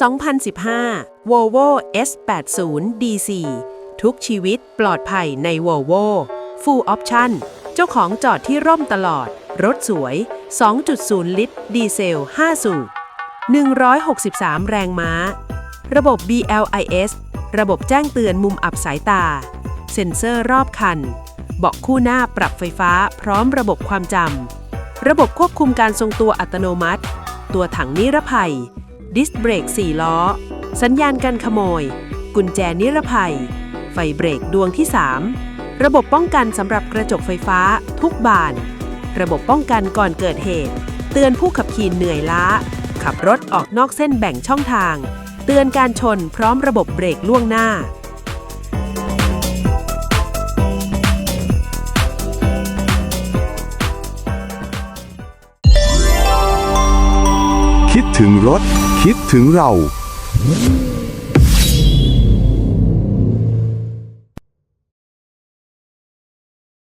2015 Volvo S80 DC ทุกชีวิตปลอดภัยใน Volvo Full Option เจ้าของจอดที่ร่มตลอด รถสวย 2.0 ลิตร ดีเซล 5 สูบ 163 แรงม้า ระบบ BLIS ระบบแจ้งเตือนมุมอับสายตา เซ็นเซอร์รอบคัน เบาะคู่หน้าปรับไฟฟ้าพร้อมระบบความจำ ระบบควบคุมการทรงตัวอัตโนมัติ ตัวถังนิรภัย ดิสเบรก4 ล้อ สัญญาณกันขโมย กุญแจนิรภัย ไฟเบรกดวงที่ 3 ระบบป้องกันสำหรับกระจกไฟฟ้าทุกบาน ระบบป้องกันก่อนเกิดเหตุ เตือนผู้ขับขี่เหนื่อยล้า ขับรถออกนอกเส้นแบ่งช่องทาง เตือนการชนพร้อมระบบเบรกล่วงหน้าคิดถึงรถ คิดถึงเรา